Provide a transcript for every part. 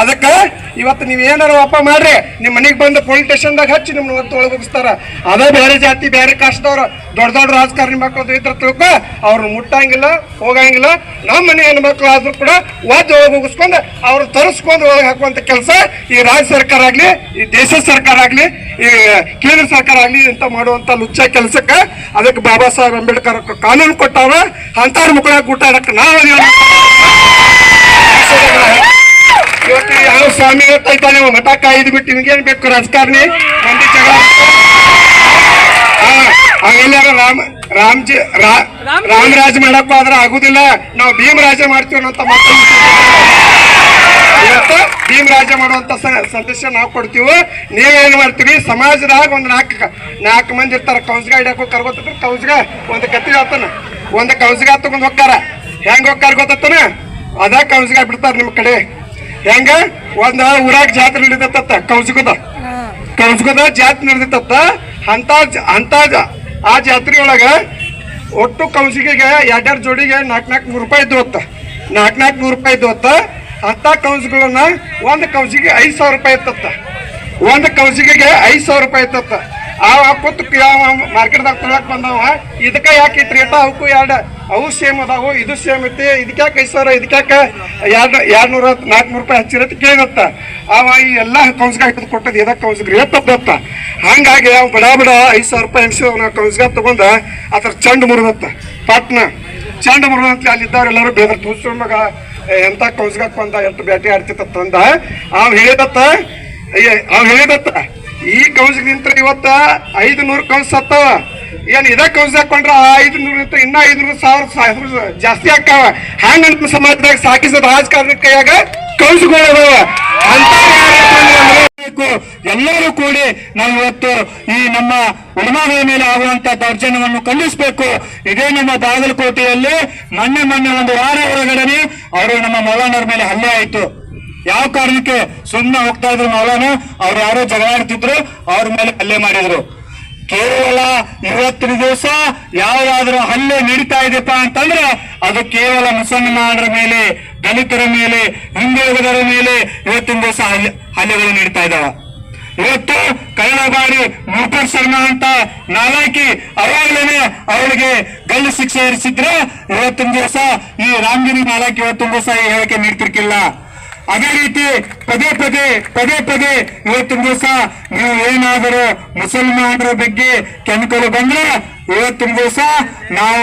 ಅದಕ್ಕ ಇವತ್ತು ನೀವು ಏನಾರ ಅಪ್ಪ ಮಾಡ್ರಿ ನಿಮ್ಮ ಮನೆಗೆ ಬಂದು ಪೊಲೀಸ್ ಸ್ಟೇಷನ್ದಾಗ ಹಚ್ಚಿ ನಿಮ್ನ ಒತ್ತು ಒಳಗಿಸ್ತಾರ ಅದೇ ಬೇರೆ ಜಾತಿ, ಬೇರೆ ಕಾಸ್ಟ್ದವ್ರ, ದೊಡ್ಡ ದೊಡ್ಡ ರಾಜಕಾರಣಿ ಮಕ್ಕಳು ಇದ್ರ ತಿಳ್ಕೊ ಅವ್ರನ್ನ ಮುಟ್ಟಂಗಿಲ್ಲ, ಹೋಗಂಗಿಲ್ಲ. ನಮ್ಮ ಮನೆ ಹೆಣ್ಮಕ್ಳು ಆದ್ರೂ ಕೂಡ ಒದ್ದು ಒಳಗೆ ಹೋಗಿಸ್ಕೊಂಡು ಅವ್ರ ತರಿಸ್ಕೊಂಡು ಒಳಗೆ ಹಾಕುವಂಥ ಕೆಲಸ ಈ ರಾಜ್ಯ ಸರ್ಕಾರ ಆಗಲಿ, ಈ ದೇಶ ಸರ್ಕಾರ ಆಗಲಿ, ಈ ಕೇಂದ್ರ ಸರ್ಕಾರ ಆಗಲಿ ಅಂತ ಮಾಡುವಂತ ಲುಚ್ಚ ಕೆಲಸಕ್ಕೆ ಅದಕ್ಕೆ ಬಾಬಾ ಸಾಹೇಬ್ ಅಂಬೇಡ್ಕರ್ ಕಾನೂನು ಕೊಟ್ಟಾವ ಅಂತಾರ ಮಕ್ಕಳ ಕೂಟಾಡಕ್ಕೆ ನಾವು ಇವತ್ತು ಯಾವ ಸ್ವಾಮಿ ಗೊತ್ತಾಯ್ತಾ ನೀವು ಮಠ ಕಾಯ್ದು ಬಿಟ್ಟು ನಿಮ್ಗೇನ್ ಬೇಕು ರಾಜಕಾರಣಿ? ಮಂದಿ ಜಗಳ. ಅವೆಲ್ಲಾರ ರಾಮ ರಾಮ್ಜಿ ರಾಮರಾಜ ಮಾಡಪ್ಪ ಆದ್ರೆ ಆಗುದಿಲ್ಲ. ನಾವು ಭೀಮರಾಜ ಮಾಡ್ತೀವಿ ಮಾತು ಇವತ್ತು ಭೀಮರಾಜ ಮಾಡುವಂತ ಸಂದೇಶ ನಾವು ಕೊಡ್ತೀವಿ. ನೀವೇನ್ ಮಾಡ್ತೀವಿ ಸಮಾಜದಾಗ ಒಂದ್ ನಾಲ್ಕು ನಾಲ್ಕು ಮಂದಿ ಇರ್ತಾರ. ಕೌಸ್ಗ ಹಿಡಿಯಕ್ಕೂ ಕರ್ಗೋತಿದ್ರು ಕೌಸ್ಗ ಒಂದ್ ಕತ್ತಿ ಆತನ. ಒಂದ್ ಕೌಸ್ಗ ತಗೊಂಡ್ ಹೋಗ್ತಾರ. ಹೆಂಗ್ ಹೋಗ್ತಾರ ಗೊತ್ತನ ಅದ ಕೌಸ್ಗ ಬಿಡ್ತಾರ ನಿಮ್ ಕಡೆ. ಹೆಂಗ? ಒಂದ ಊರಾಗ ಜಾತ್ರೆ ನಡೀತತ್ತ ಕೌನ್ಸ್ಗದ ಕೌನ್ಸ್ಗದ ಜಾತ್ರೆ ನಡೀತತ್ತ. ಅಂತ ಅಂತ ಆ ಜಾತ್ರೆ ಒಳಗ ಒಟ್ಟು ಕೌಸಿಗೆಗೆ ಎರಡೆರಡು ಜೋಡಿಗೆ ನಾಲ್ಕು ನಾಲ್ಕು ನೂರು ರೂಪಾಯಿ ಇದ್ದು ಹೊತ್ತ ನಾಲ್ಕು ನಾಲ್ಕು ನೂರು ರೂಪಾಯಿ ಇದ್ದು ಹೊತ್ತ ಅಂತ ಕೌನ್ಸ್ಗಳನ್ನ ಒಂದು ಕೌಸಿಗೆ ಐದು ಸಾವಿರ ರೂಪಾಯಿ ಇತ್ತತ್ತ. ಒಂದು ಕೌಸಿಗೆಗೆ ಐದು ಸಾವಿರ ರೂಪಾಯಿ ಇತ್ತತ್ತ. ಆ ಕೂತು ಮಾರ್ಕೆಟ್ದಾಗ ತೊಳಕ್ ಬಂದವ. ಇದಕ್ಕ ಯಾಕೆ ರೇಟ ಅವಕ್ಕೂ ಎರಡು? ಅವು ಸೇಮ್ ಅದಾವು, ಇದು ಸೇಮ್ ಐತಿ. ಇದಕ್ಯಾಕೆ ಐದು ಸಾವಿರ ಇದಕ್ಯಾಕೆ ಎರಡು ಎರಡು ನೂರ ನಾಲ್ಕುನೂರು ರೂಪಾಯಿ ಹಚ್ಚಿರತ್ತ ಕೇಳಿದತ್ತ ಅವ ಈ ಎಲ್ಲ ಕೌನ್ಸ್ಗ ಹಿಡಿದು ಕೊಟ್ಟದ್ದು ಇದಕ್ಕೆ ಕೌನ್ಸ್ಗೆ ರೇಟ್ ತಪ್ಪತ್ತ ಹಂಗಾಗಿ ಅವ್ ಬಡ ಬಡ ಐದು ಸಾವಿರ ರೂಪಾಯಿ ಎಣಿಸಿ ಅವ್ನ ಕೌನ್ಸ್ಗ ತಗೊಂಡ ಅದ್ರ ಚಂಡ್ ಮುರಿದತ್ತ. ಪಟ್ನ ಚಂಡ್ ಮುರಿದಂತ ಅಲ್ಲಿದ್ದವ್ರೆಲ್ಲರೂ ಬೇದ್ರ ಮಗ ಎಂತ ಕೌನ್ಸ್ಗಾಗ ಬಂದ? ಎಷ್ಟು ಬೇಟೆ ಆಡ್ತಿತ್ತ ತಂದ? ಅವ್ ಹೇಳಿದತ್ತ ಅಯ್ಯ ಅವ್ ಹೇಳಿದತ್ತ. ಈ ಕೌನ್ಸ್ ನಿಂತ್ರ ಇವತ್ತ ಐದು ನೂರು ಕೌನ್ಸ್ ಸತ್ತವ. ಏನ್ ಇದ ಕೌನ್ಸ್ ಹಾಕೊಂಡ್ರ ಆ ಐದು ನೂರು ನಿಂತ ಇನ್ನ ಐದು ನೂರು ಸಾವಿರ ಜಾಸ್ತಿ ಹಾಕವ ಹ್ಯಾಂಗ ಸಮಾಜದಾಗ ಸಾಕಿಸದ ರಾಜಕಾರಣ ಕೈಯಾಗ ಕೌನ್ಸ್ಗಳದಾವ ಅಂತ ಎಲ್ಲರೂ ಕೂಡಿ ನಾವು ಇವತ್ತು ಈ ನಮ್ಮ ಉಲ್ಮಾಗಳ ಮೇಲೆ ಆಗುವಂತ ದೌರ್ಜನ್ಯವನ್ನು ಖಂಡಿಸಬೇಕು. ಇದೇ ನಮ್ಮ ಬಾಗಲಕೋಟೆಯಲ್ಲಿ ಮೊನ್ನೆ ಮೊನ್ನೆ ಒಂದು ವಾರ ಒಳಗಡೆ ಅವರು ನಮ್ಮ ಮೌಲಾನರ ಮೇಲೆ ಹಲ್ಲೆ ಆಯ್ತು. ಯಾವ ಕಾರಣಕ್ಕೆ ಸುಮ್ಮನೆ ಹೋಗ್ತಾ ಇದ್ರು ಮೌಲಾನ? ಅವ್ರು ಯಾರೋ ಜಗಳಾಡ್ತಿದ್ರು ಅವ್ರ ಮೇಲೆ ಹಲ್ಲೆ ಮಾಡಿದ್ರು. ಕೇವಲ ಇವತ್ತಿನ ದಿವಸ ಯಾವ್ದಾದ್ರು ಹಲ್ಲೆ ನಡೀತಾ ಇದೆಯಪ್ಪ ಅಂತಂದ್ರೆ ಅದು ಕೇವಲ ಮುಸಲ್ಮಾನರ ಮೇಲೆ, ದಲಿತರ ಮೇಲೆ ಹಿಂದುಳಿದರ ಮೇಲೆ ಇವತ್ತಿನ ದಿವಸ ಹಲ್ಲೆ, ಹಲ್ಲೆಗಳು ನೀಡ್ತಾ ಇದಾವ. ಇವತ್ತು ಕಳೆದ ಬಾರಿ ಮೂಪರ್ ಶರ್ಮಾ ಅಂತ ನಾಲಾಕಿ ಅವಾಗಲೇ ಅವಳಿಗೆ ಗಲ್ಲು ಶಿಕ್ಷೆ ಇರಿಸಿದ್ರೆ ಇವತ್ತಿನ ದಿವಸ ಈ ರಾಮಗಿರಿ ನಾಲಾಕಿ ಇವತ್ತಿನ ದಿವಸ ಈ ಹೇಳಿಕೆ ನೀಡ್ತಿರ್ಕಿಲ್ಲ. ಅದೇ ರೀತಿ ಪದೇ ಪದೇ ಪದೇ ಪದೇ ಇವತ್ತಿನ ದಿವಸ ನೀವು ಏನಾದರೂ ಮುಸಲ್ಮಾನರ ಬಗ್ಗೆ ಕೆಣಕಲು ಬಂದ್ರೆ ಇವತ್ತಿನ ದಿವಸ ನಾವು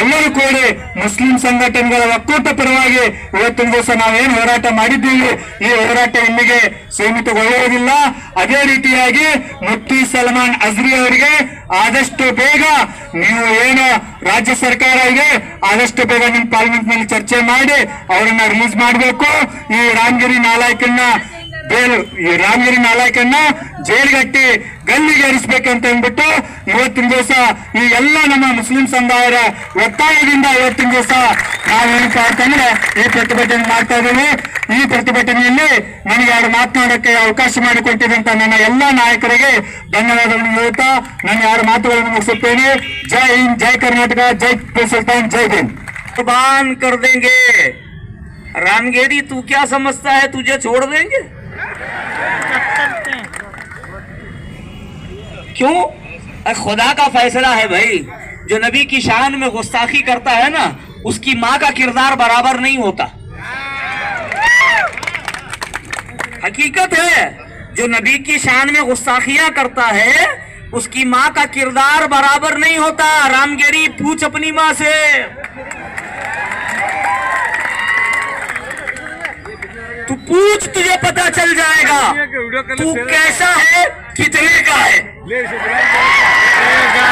ಎಲ್ಲರೂ ಕೂಡಿ ಮುಸ್ಲಿಂ ಸಂಘಟನೆಗಳ ಒಕ್ಕೂಟ ಪರವಾಗಿ ಇವತ್ತಿನ ದಿವಸ ನಾವೇನು ಹೋರಾಟ ಮಾಡಿದ್ದೀವಿ, ಈ ಹೋರಾಟ ಇಲ್ಲಿಗೆ ಸೀಮಿತಗೊಳ್ಳುವುದಿಲ್ಲ. ಅದೇ ರೀತಿಯಾಗಿ ಮುಫ್ತಿ ಸಲ್ಮಾನ್ ಅಜ್ರಿ ಅವರಿಗೆ ಆದಷ್ಟು ಬೇಗ ನೀವು ಏನು ರಾಜ್ಯ ಸರ್ಕಾರ ಇದೆ, ಆದಷ್ಟು ಬೇಗ ನಿಮ್ಮ ಪಾರ್ಲಿಮೆಂಟ್ನಲ್ಲಿ ಚರ್ಚೆ ಮಾಡಿ ಅವರನ್ನ ರಿಲೀಸ್ ಮಾಡಬೇಕು. ಈ ರಾಮಗಿರಿ ನಾಲಾಯಕನ್ನ ಬೇಲ್, ಈ ರಾಮಗಿರಿ ನಾಲಾಯಕನ್ನ ಜೈಲ್ಗಟ್ಟಿ ಗಲ್ಲಿಗೆ ಏರಿಸ್ಬೇಕಂತ ಅಂದ್ಬಿಟ್ಟು ಇವತ್ತಿನ ದಿವಸ ಈ ಎಲ್ಲ ನಮ್ಮ ಮುಸ್ಲಿಂ ಸಮುದಾಯದ ಒತ್ತಾಯದಿಂದ ಇವತ್ತಿನ ದಿವಸ ನಾವೇನಪ್ಪ ಅಂತಂದ್ರೆ ಈ ಪ್ರತಿಭಟನೆ ಮಾಡ್ತಾ ಇದ್ದೀವಿ ಈ ಪ್ರತಿಭಟನೆಯಲ್ಲಿ ನನಗೆ ಯಾರು ಮಾತನಾಡಕ್ಕೆ ಅವಕಾಶ ಮಾಡಿಕೊಟ್ಟಿದಂತ ನನ್ನ ಎಲ್ಲ ನಾಯಕರಿಗೆ ಧನ್ಯವಾದಗಳನ್ನು ಹೇಳ್ತಾ ನಾನು ಯಾರು ಮಾತುಗಳನ್ನು ಮುಗಿಸುತ್ತೇನೆ ಜೈ ಹಿಂದ್ ಜೈ ಕರ್ನಾಟಕ ಜೈ ಟಿಪ್ಪು ಸುಲ್ತಾನ್ ಜೈ ಹಿಂದ್ कुर्बान कर देंगे रामगेरी तू क्या समझता है तुझे छोड़ देंगे क्यों? अरे खुदा का फैसला है भाई। जो नबी की शान में गुस्ताखी करता है ना उसकी माँ का किरदार बराबर नहीं होता। हकीकत है जो नबी की शान में गुस्ताखियाँ करता है उसकी माँ का किरदार बराबर नहीं होता। रामगिरी पूछ अपनी माँ से। तू पूछ तुझे पता चल जाएगा। तू कैसा है कितने का है? Beijo grande.